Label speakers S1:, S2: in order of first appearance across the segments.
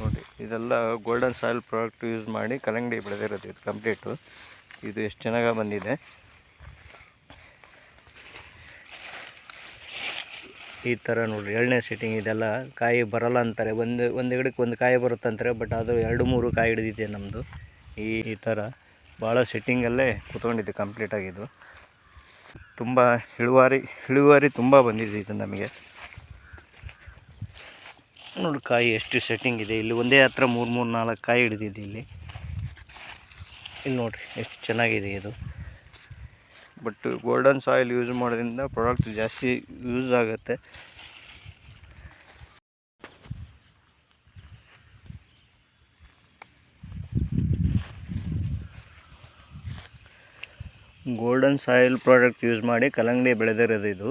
S1: ನೋಡಿ, ಇದೆಲ್ಲ golden soil product use ಮಾಡಿ ಕಲ್ಲಂಗಡಿ ಬೆಳೆದಿರೋದು ಇದು ಕಂಪ್ಲೀಟು ಇದು ಎಷ್ಟು ಚೆನ್ನಾಗಿ ಬಂದಿದೆ. ಈ ಥರ ನೋಡಿರಿ, ಎರಡನೇ ಸೆಟ್ಟಿಂಗ್ ಇದೆಲ್ಲ ಕಾಯಿ ಬರಲ್ಲ ಅಂತಾರೆ. ಒಂದು ಒಂದು ಗಿಡಕ್ಕೆ ಒಂದು ಕಾಯಿ ಬರುತ್ತಂತಾರೆ ಬಟ್ ಅದು ಎರಡು, ಮೂರು ಕಾಯಿ ಹಿಡಿದಿದೆ ನಮ್ಮದು ಈ ಈ ಥರ ಭಾಳ ಸೆಟ್ಟಿಂಗಲ್ಲೇ ಕೂತ್ಕೊಂಡಿದ್ದು ಕಂಪ್ಲೀಟಾಗಿದ್ದು ತುಂಬ ಇಳುವಾರಿ ಇಳುವಾರಿ ತುಂಬ ಬಂದಿದೆ ಇದು ನಮಗೆ. ನೋಡಿ ಕಾಯಿ ಎಷ್ಟು ಸೆಟ್ಟಿಂಗ್ ಇದೆ. ಇಲ್ಲಿ ಒಂದೇ ಹತ್ರ ಮೂರು ಮೂರು, ನಾಲ್ಕು ಕಾಯಿ ಹಿಡಿದಿದೆ ಇಲ್ಲಿ. ಇಲ್ಲಿ ನೋಡಿರಿ, ಎಷ್ಟು ಚೆನ್ನಾಗಿದೆ ಇದು. ಬಟ್ ಗೋಲ್ಡನ್ ಸಾಯಿಲ್ ಯೂಸ್ ಮಾಡೋದ್ರಿಂದ ಪ್ರಾಡಕ್ಟ್ ಜಾಸ್ತಿ ಯೂಸ್ ಆಗುತ್ತೆ. ಗೋಲ್ಡನ್ ಸಾಯಿಲ್ ಪ್ರಾಡಕ್ಟ್ ಯೂಸ್ ಮಾಡಿ ಕಲ್ಲಂಗಡಿ ಬೆಳೆದಿರೋದು ಇದು.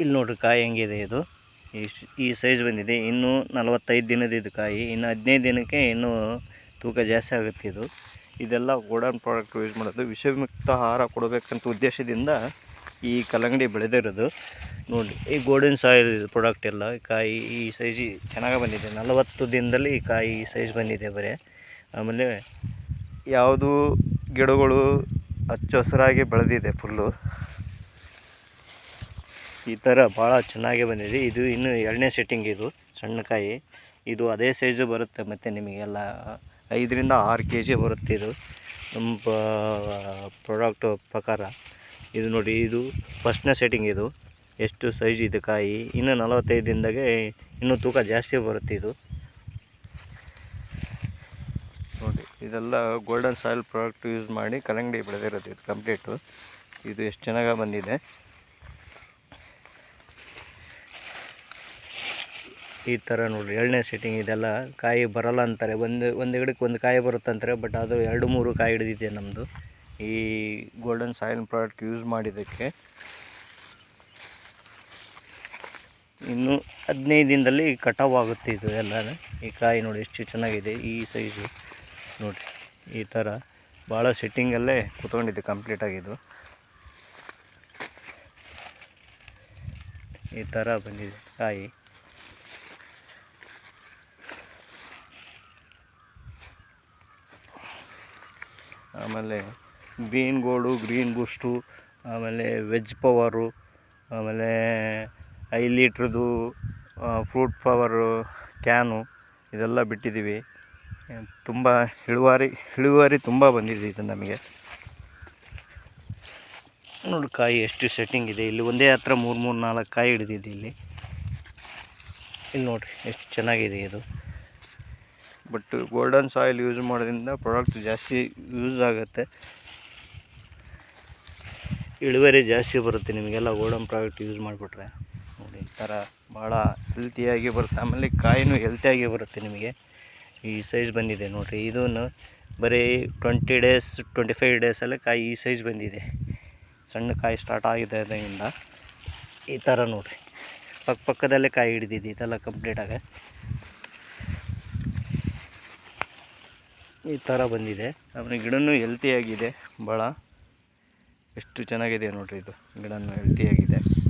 S1: ಇಲ್ಲಿ ನೋಡ್ರಿ ಕಾಯಿ ಹೆಂಗಿದೆ ಇದು. ಈ ಈ ಸೈಜ್ ಬಂದಿದೆ. ಇನ್ನೂ ನಲವತ್ತೈದು ದಿನದ ಇದು ಕಾಯಿ. ಇನ್ನು ಹದಿನೈದು ದಿನಕ್ಕೆ ಇನ್ನೂ ತೂಕ ಜಾಸ್ತಿ ಆಗುತ್ತೆ ಇದು. ಇದೆಲ್ಲ ಗೋಡನ್ ಪ್ರಾಡಕ್ಟ್ ಯೂಸ್ ಮಾಡೋದು. ವಿಷಮುಕ್ತ ಆಹಾರ ಕೊಡಬೇಕಂತ ಉದ್ದೇಶದಿಂದ ಈ ಕಲ್ಲಂಗಡಿ ಬೆಳೆದಿರೋದು. ನೋಡಿ, ಈ ಗೋಲ್ಡನ್ ಸಾಯಿಲ್ ಪ್ರಾಡಕ್ಟ್ ಎಲ್ಲ. ಕಾಯಿ, ಈ ಸೈಜ್ ಚೆನ್ನಾಗಿ ಬಂದಿದೆ. ನಲವತ್ತು ದಿನದಲ್ಲಿ ಈ ಕಾಯಿ ಈ ಸೈಜ್ ಬಂದಿದೆ ಬರೀ. ಆಮೇಲೆ ಯಾವುದು ಗಿಡಗಳು ಹಚ್ಚ ಹಸಿರಾಗಿ ಬೆಳೆದಿದೆ ಫುಲ್ಲು. ಈ ಥರ ಭಾಳ ಚೆನ್ನಾಗಿ ಬಂದಿದೆ. ಇದು ಇನ್ನು ಎರಡನೇ ಸೆಟ್ಟಿಂಗ್ ಇದು, ಸಣ್ಣ ಕಾಯಿ. ಇದು ಅದೇ ಸೈಜು ಬರುತ್ತೆ ಮತ್ತು ನಿಮಗೆಲ್ಲ ಐದರಿಂದ ಆರು ಕೆ ಜಿ ಬರುತ್ತೆ ಇದು. ನಮ್ಮ ಪ್ರಾಡಕ್ಟ್ ಪ್ರಕಾರ. ಇದು ನೋಡಿ, ಇದು ಫಸ್ಟ್ನೇ ಸೆಟ್ಟಿಂಗ್ ಇದು. ಎಷ್ಟು ಸೈಜ್ ಇದು ಕಾಯಿ. ಇನ್ನು ನಲವತ್ತೈದು ದಿನದಾಗೆ ಇನ್ನೂ ತೂಕ ಜಾಸ್ತಿ ಬರುತ್ತೆ ಇದು. ನೋಡಿ, ಇದೆಲ್ಲ ಗೋಲ್ಡನ್ ಸಾಯಿಲ್ ಪ್ರಾಡಕ್ಟ್ ಯೂಸ್ ಮಾಡಿ ಕಲ್ಲಂಗಡಿ ಬೆಳೆದಿರೋದು ಇದು ಕಂಪ್ಲೀಟು ಇದು ಎಷ್ಟು ಚೆನ್ನಾಗಿ ಬಂದಿದೆ. ಈ ಥರ ನೋಡಿರಿ, ಎರಡನೇ ಸೆಟ್ಟಿಂಗ್ ಇದೆಲ್ಲ ಕಾಯಿ ಬರಲ್ಲ ಅಂತಾರೆ. ಒಂದು ಒಂದು ಗಿಡಕ್ಕೆ ಒಂದು ಕಾಯಿ ಬರುತ್ತಂತಾರೆ ಬಟ್ ಅದು ಎರಡು, ಮೂರು ಕಾಯಿ ಹಿಡಿದಿದೆ ನಮ್ಮದು ಈ ಗೋಲ್ಡನ್ ಸಾಯಿಲ್ ಪ್ರಾಡಕ್ಟ್ ಯೂಸ್ ಮಾಡಿದ್ದಕ್ಕೆ ಇನ್ನು ಹದಿನೈದು ದಿನದಲ್ಲಿ ಕಟಾವ್ ಆಗುತ್ತೆ ಇದು ಎಲ್ಲ ಈ ಕಾಯಿ ನೋಡಿ ಎಷ್ಟು ಚೆನ್ನಾಗಿದೆ, ಈ ಸೈಜು ನೋಡಿರಿ, ಈ ಥರ ಭಾಳ ಸೆಟ್ಟಿಂಗಲ್ಲೇ ಕೂತ್ಕೊಂಡಿದ್ದೆ ಕಂಪ್ಲೀಟ್ ಆಗಿದ್ದು. ಈ ಥರ ಬಂದಿದೆ ಕಾಯಿ. ಆಮೇಲೆ ಗ್ರೀನ್ ಗೋಲ್ಡು ಗ್ರೀನ್ ಬೂಸ್ಟು ಆಮೇಲೆ ವೆಜ್ ಪವರು ಆಮೇಲೆ ಐದು ಲೀಟ್ರದ್ದು ಫ್ರೂಟ್ ಪವರು ಕ್ಯಾನು ಇದೆಲ್ಲ ಬಿಟ್ಟಿದ್ದೀವಿ. ತುಂಬ ಇಳುವಾರಿ ಇಳುವರಿ ತುಂಬ ಬಂದಿದೆ ಇದು ನಮಗೆ. ನೋಡಿ ಕಾಯಿ ಎಷ್ಟು ಸೆಟ್ಟಿಂಗ್ ಇದೆ. ಇಲ್ಲಿ ಒಂದೇ ಹತ್ರ ಮೂರು ಮೂರು, ನಾಲ್ಕು ಕಾಯಿ ಹಿಡಿದಿದೆ ಇಲ್ಲಿ. ಇಲ್ಲಿ ನೋಡಿರಿ, ಎಷ್ಟು ಚೆನ್ನಾಗಿದೆ ಇದು. ಬಟ್ ಗೋಲ್ಡನ್ ಸಾಯಿಲ್ ಯೂಸ್ ಮಾಡೋದ್ರಿಂದ ಪ್ರಾಡಕ್ಟ್ ಜಾಸ್ತಿ ಯೂಸ್ ಆಗುತ್ತೆ. ಇಳುವರಿ ಜಾಸ್ತಿ ಬರುತ್ತೆ ನಿಮಗೆಲ್ಲ ಗೋಲ್ಡನ್ ಪ್ರಾಡಕ್ಟ್ ಯೂಸ್ ಮಾಡಿಬಿಟ್ರೆ. ನೋಡಿ, ಈ ಥರ ಭಾಳ ಹೆಲ್ತಿಯಾಗಿ ಬರುತ್ತೆ. ಆಮೇಲೆ ಕಾಯಿನೂ ಹೆಲ್ತಿಯಾಗಿ ಬರುತ್ತೆ ನಿಮಗೆ. ಈ ಸೈಜ್ ಬಂದಿದೆ ನೋಡಿರಿ ಇದನ್ನು ಬರೀ ಟ್ವೆಂಟಿ ಡೇಸ್ ಟ್ವೆಂಟಿ ಫೈವ್ ಡೇಸಲ್ಲೇ ಕಾಯಿ ಈ ಸೈಜ್ ಬಂದಿದೆ. ಸಣ್ಣ ಕಾಯಿ ಸ್ಟಾರ್ಟ್ ಆಗಿದೆ ಅದರಿಂದ ಈ ಥರ ನೋಡಿರಿ. ಪಕ್ಕ ಪಕ್ಕದಲ್ಲೇ ಕಾಯಿ ಹಿಡಿದಿದೆ, ಇದೆಲ್ಲ ಕಂಪ್ಲೀಟಾಗಿ ಈ ಥರ ಬಂದಿದೆ. ಆಮೇಲೆ ಗಿಡನೂ ಹೆಲ್ತಿಯಾಗಿದೆ ಭಾಳ ಎಷ್ಟು ಚೆನ್ನಾಗಿದೆ ನೋಡಿರಿ ಇದು. ಗಿಡನೂ ಹೆಲ್ತಿಯಾಗಿದೆ